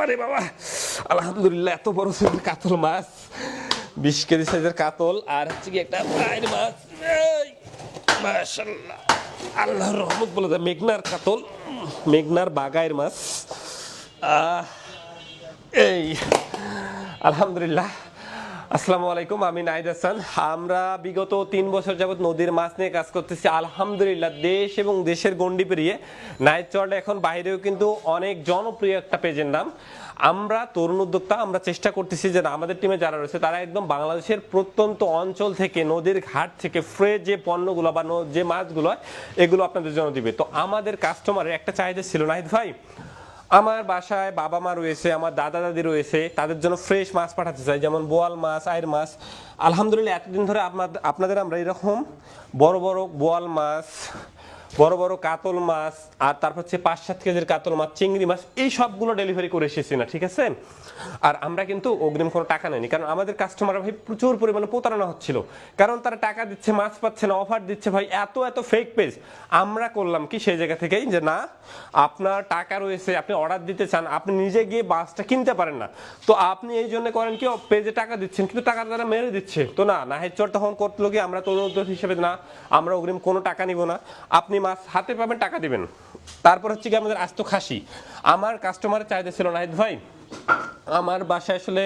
বাবা রে বাবা। আলহামদুলিল্লাহ এত বড় সাইজের কাতল মাছ। বিশ কেজি সাইজের কাতল আর হচ্ছে কি একটা ফ্রাইড মাছ। এই, মাশাআল্লাহ। আল্লাহর রহমত বলে যায় মেঘনার কাতল মেঘনার বাগায়ের মাছ। এই আলহামদুলিল্লাহ। আসসালামু আলাইকুম, আমি নাইদ হাসান। আমরা বিগত তিন বছর যাবৎ নদীর মাছ নিয়ে কাজ করতেছি। আলহামদুলিল্লাহ, দেশ এবং দেশের গন্ডি পেরিয়ে নাইট চর্ড এখন বাইরেও কিন্তু অনেক জনপ্রিয় একটা পেজের নাম। আমরা তরুণ উদ্যোক্তা, আমরা চেষ্টা করতেছি যে আমাদের টিমে যারা রয়েছে, তারা একদম বাংলাদেশের প্রত্যন্ত অঞ্চল থেকে, নদীর ঘাট থেকে, ফ্রেশ যে পণ্যগুলো বা যে মাছগুলো এগুলো আপনাদের জন্য দিবে। তো আমাদের কাস্টমারের একটা চাহিদা ছিল নাহিদ ভাই আমার বাসায় বাবা মা রয়েছে, আমার দাদা দাদি রয়েছে, তাদের জন্য ফ্রেশ মাছ পাঠাতে চাই, যেমন বোয়াল মাছ আয়ের মাছ। আলহামদুলিল্লাহ, এতদিন ধরে আপনাদের আমরা এরকম। বড় বড় বোয়াল মাছ বড় বড় কাতল মাছ, আর তারপর হচ্ছে পাঁচ সাত কেজির কাতল মাছ, চিংড়ি মাছ, এই সবগুলো ডেলিভারি করে এসেছি না, ঠিক আছে? আর আমরা কিন্তু অগ্রিম কোনো টাকা নেয়নি কারণ আমাদের কাস্টমার ভাই প্রচুর পরিমাণে প্রতারণা হচ্ছিল। কারণ তারা টাকা দিচ্ছে, মাছ পাচ্ছে না অফার দিচ্ছে, ভাই এত এত ফেক পেজ আমরা করলাম কি সেই জায়গা থেকেই যে না, আপনার টাকা রয়েছে, আপনি অর্ডার দিতে চান, আপনি নিজে গিয়ে বাসটা কিনতে পারেন না। তো আপনি এই জন্য করেন কি পেজে টাকা দিচ্ছেন, কিন্তু টাকা তারা মেরে দিচ্ছে। তো না নাহের চর তখন করল কি, আমরা তরুণ হিসেবে না, আমরা অগ্রিম কোনো টাকা নিব না। আপনি মাছ হাতে পাবেন, টাকা দিবেন। তারপর হচ্ছে কি আমাদের আস্ত খাসি। আমার কাস্টমারের চাহিদা ছিল নাহিদ ভাই। আমার বাসায় আসলে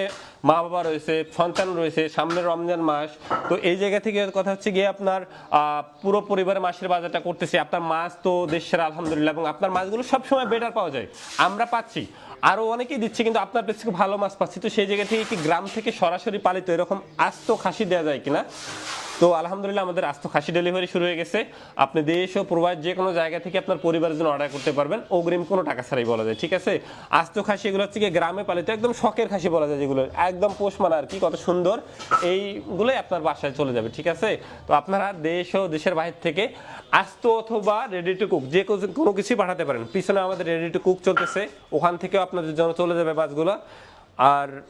মা বাবা রয়েছে, সন্তান রয়েছে সামনে রমজান মাস। তো এই জায়গা থেকে কথা হচ্ছে গিয়ে আপনার পুরো পরিবারের মাসের বাজারটা করতেছি। আপনার মাছ তো দেশের আলহামদুলিল্লাহ, এবং আপনার মাছগুলো সবসময় বেটার পাওয়া যায়। আমরা পাচ্ছি। আরও অনেকেই দিচ্ছে, কিন্তু আপনার কাছ ভালো মাছ পাচ্ছি। তো সেই জায়গা থেকে কি গ্রাম থেকে সরাসরি পালিত এরকম আস্ত খাসি দেওয়া যায় কিনা? তো আলহামদুলিল্লাহ, আমাদের আস্ত খাসি ডেলিভারি শুরু হয়ে গেছে। আপনি দেশ ও প্রবাস যে কোনো জায়গা থেকে আপনার পরিবারের জন্য অর্ডার করতে পারবেন। অগ্রিম কোনো টাকা ছাড়াই বলা যায়, ঠিক আছে? আস্ত খাসি এগুলো হচ্ছে গ্রামে পালিত, একদম শখের খাসি বলা যায় যেগুলো। একদম পোষ মানা আর কি, কত সুন্দর। এইগুলোই আপনার বাসায় চলে যাবে, ঠিক আছে? তো আপনারা দেশ ও দেশের বাইরে থেকে আস্ত অথবা রেডি টু কুক যে কোনো- কিছুই পাঠাতে পারেন। পিছনে আমাদের রেডি টু কুক চলতেছে, ওখান থেকেও আপনাদের জন্য চলে যাবে মাছগুলো। আর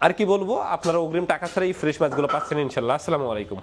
আর কি বলব, আপনারা অগ্রিম টাকা ছাড়া এই ফ্রেশ মাছগুলো পাচ্ছেন ইনশাল্লাহ। আসসালামু আলাইকুম।